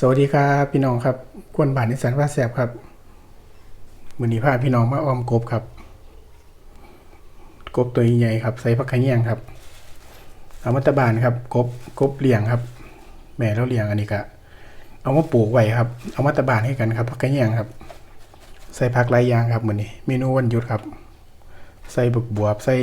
สวัสดีครับพี่น้องครับกวนบานนิสันว่าแสบครับมือนี้พาพี่น้องมาออมกบครับ กบตัวใหญ่ครับใส่ผักขะแยงครับเอามาตบานครับ กบกบเลี้ยงครับ แม่เราเลี้ยงอันนี้ก็เอามาปลูกไว้ครับ เอามาตบานให้กันครับผักขะแยงครับ ใส่ผักหลายอย่างครับมือนี้เมนูวันหยุดครับ ใส่บึกบวบใส่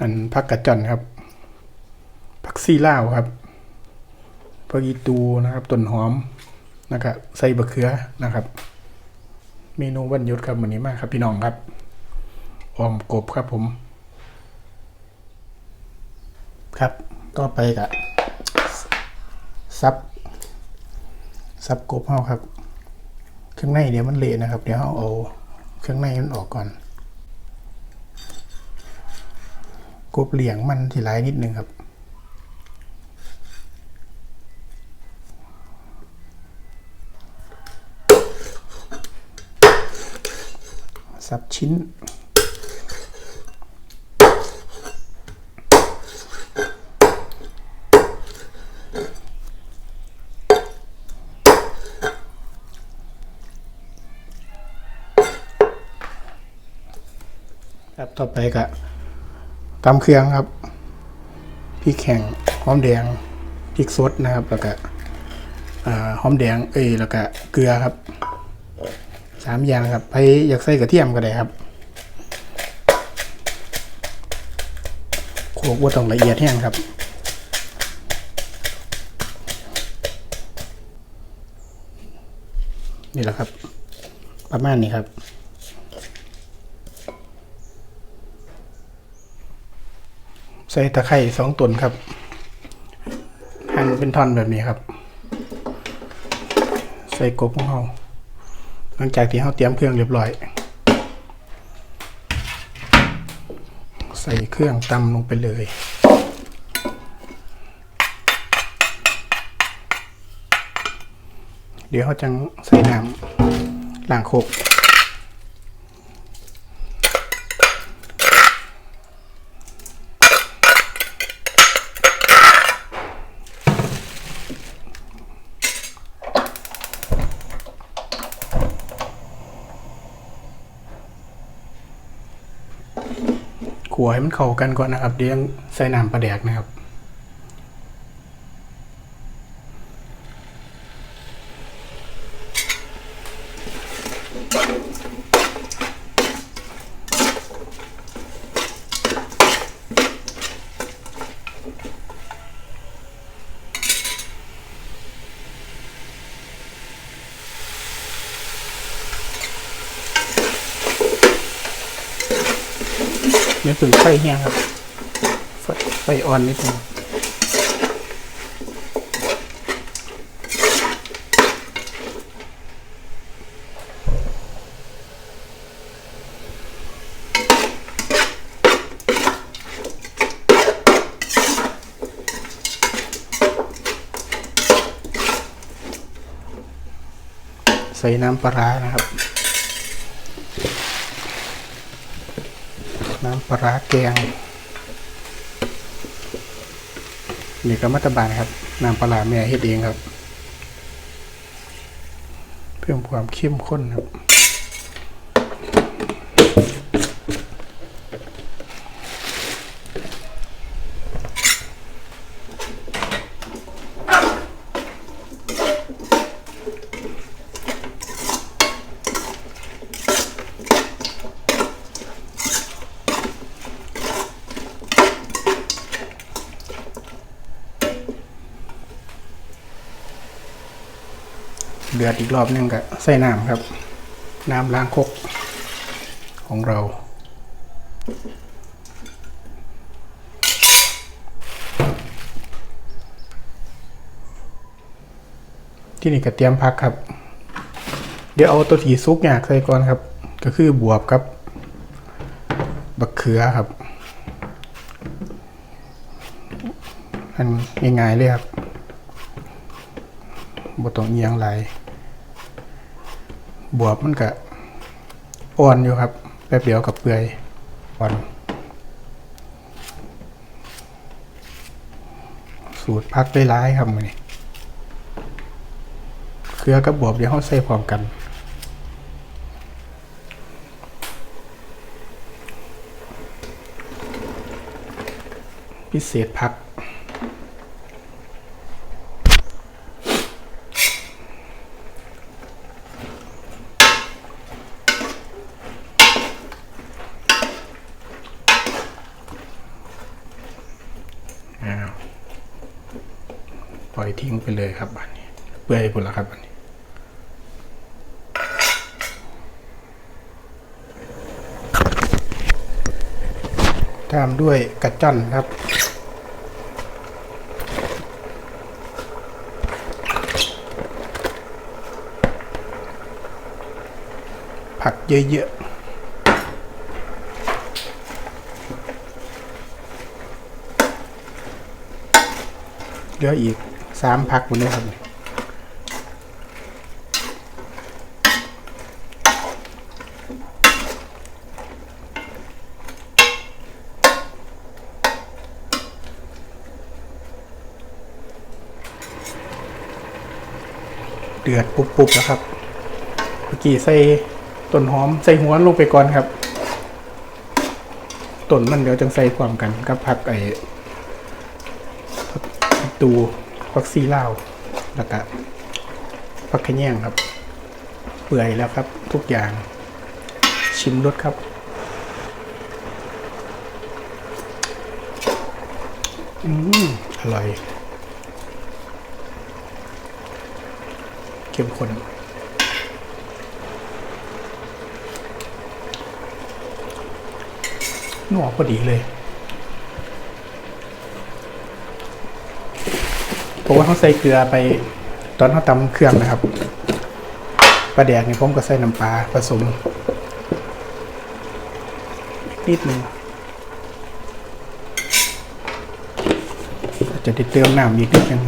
อันผักกระจอนครับผักซีล่าวครับ ผักอีตูนะครับต้นหอมนะครับใส่บะเขือนะครับ เมนูวันยุดครับวันนี้มากครับพี่น้องครับออมกบครับผม ครับต่อไปกะซับซับกบเฮาครับ เครื่องในเดี๋ยวมันเละนะครับ เดี๋ยวเราเอาเครื่องในมันออกก่อน กบเหลียงมันที่ร้ายนิดนึงครับ สับชิ้น ครับต่อไปก็ตำเครื่องครับพริกแข็งหอมแดงพริกสดนะครับ แล้วก็หอมแดงเอ้ยแล้วก็เกลือครับ สามอย่างครับไปอยากใส่กระเทียมก็ได้ครับโขกว่าต้องละเอียดแห้งครับนี่แหละครับ ประมาณนี้ครับใส่ตะไคร้สองตนครับ หั่นเป็นท่อนแบบนี้ครับ ใส่กบของเรา หลังจากที่เราเตรียมเครื่องเรียบร้อย ใส่เครื่องตำลงไปเลยเดี๋ยวเขาจะใส่น้ำล้างโคก ให้มันเข้ากันก่อนนะครับเดี๋ยวใส่น้ำปลาแดกนะครับ นื้อตุ๋นไฟแห้งครับไฟไฟอ่อนนิดนึงใส่น้ำปลาร้านะครับ น้ำปลาแกงนี่ก็มัตตบานครับน้ำปลาแม่เฮ็ดเองครับ เพิ่มความเข้มข้นครับ เดือดอีกรอบนึงก็ใส่น้ำครับ น้ำล้างคกของเราที่นี่ก็เตรียมพักครับ เดี๋ยวเอาตัวถีซุกอยากใส่ก่อนครับ ก็คือบวบครับ บักเขือครับอันง่ายๆเลยครับบ่ต้องเอียงไหล บวบมันก็อ่อนอยู่ครับ แป๊บเดียวกับเปื่อยอ่อน สูตรพักได้ร้ายครับมือนี้เกลือกับบวบเดี๋ยวเราใส่พร้อมกันพิเศษพัก อ้าวปล่อยทิ้ง ไปเลยครับอันนี้เปื่อยหมดแล้วครับอันนี้ตามด้วยกระจ้นครับ ผักเยอะๆเหลืออีก สามผักหมดเลยครับเดือดปุบๆแล้วครับ เมื่อกี้ใส่ต้นหอมใส่หัวลงไปก่อนครับต้นมันเดี๋ยวจังใส่ความกันกับผักไอ้ผักตู ผักซีลาวแล้วก็ผักขะแยงครับ เปื่อยแล้วครับ ทุกอย่างชิมรสครับอืมอร่อยเข้มข้นหนวพอดีเลย เพ ราะว่าเขาใส่เกลือไปตอนเขาตำเครื่องนะครับปลาแดกนี่ผมก็ใส่น้ำปลาผสมนิดนึงจะได้เติมน้ำอีกนิดนึง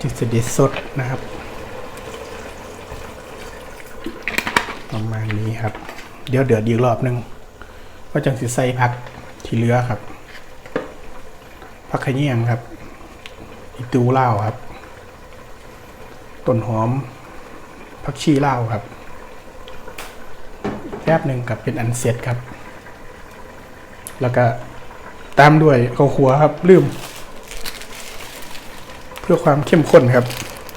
จึงจะได้สดนะครับ ประมาณนี้ครับ เดี๋ยวเดือดอีกรอบหนึง ก็จังสิใส่ผักที่เหลือครับ ผักขะเนียงครับ อีตูเล่าครับ ต้นหอมผักชีเล่าครับแป๊บหนึ่งกับเป็นอันเสร็จครับ แล้วก็ตามด้วยข้าวขัวครับ ลืม เพื่อความเข้มข้นครับ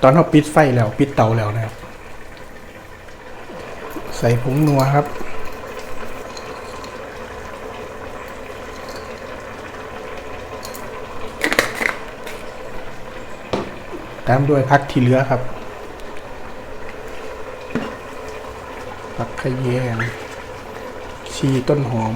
ตอนเราปิดไฟแล้ว ปิดเตาแล้วนะครับ ใส่ผงนัวครับ ตามด้วยพักที่เหลือครับผักขะแยงชีต้นหอม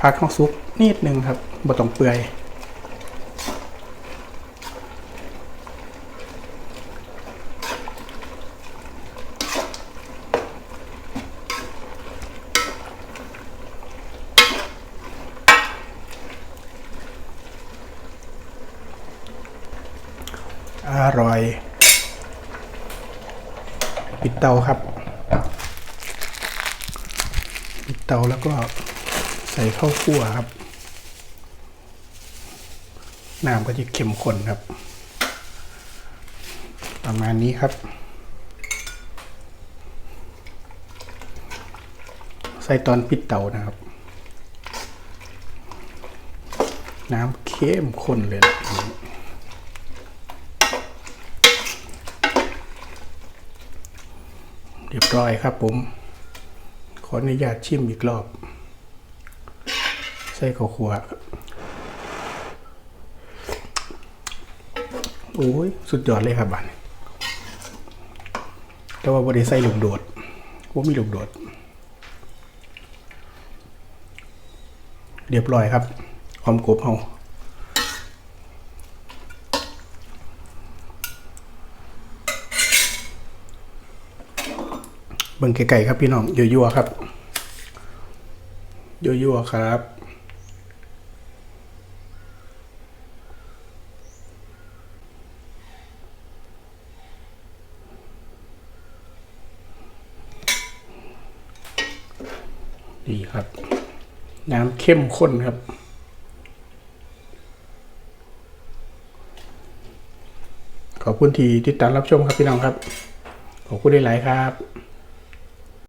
พักข้าวซุปนิดนึงครับบ่ต้องเปื่อย อร่อย ปิดเตาครับ ปิดเตาแล้วก็ใส่ข้าวคั่วครับ น้ำก็จะเข้มข้นครับ ประมาณนี้ครับ ใส่ตอนปิดเตานะครับน้ำเข้มข้นเลยนะ รียบร้อยครับผม ขออนุญาตชิมอีกรอบ ใส่ข้าวคั่วโอ้ย สุดยอดเลยครับบันแต่ว่าบริใส่ลูกโดดว่ามีลูกโดด เรียบร้อยครับหอมกบเฮา เบิ่งไก่ๆครับพี่น้องยั่วๆครับยั่วๆครับดีครับ น้ำเข้มข้นครับ ขอบคุณที่ติดตามรับชมครับพี่น้องครับ ขอบคุณหลายๆครับ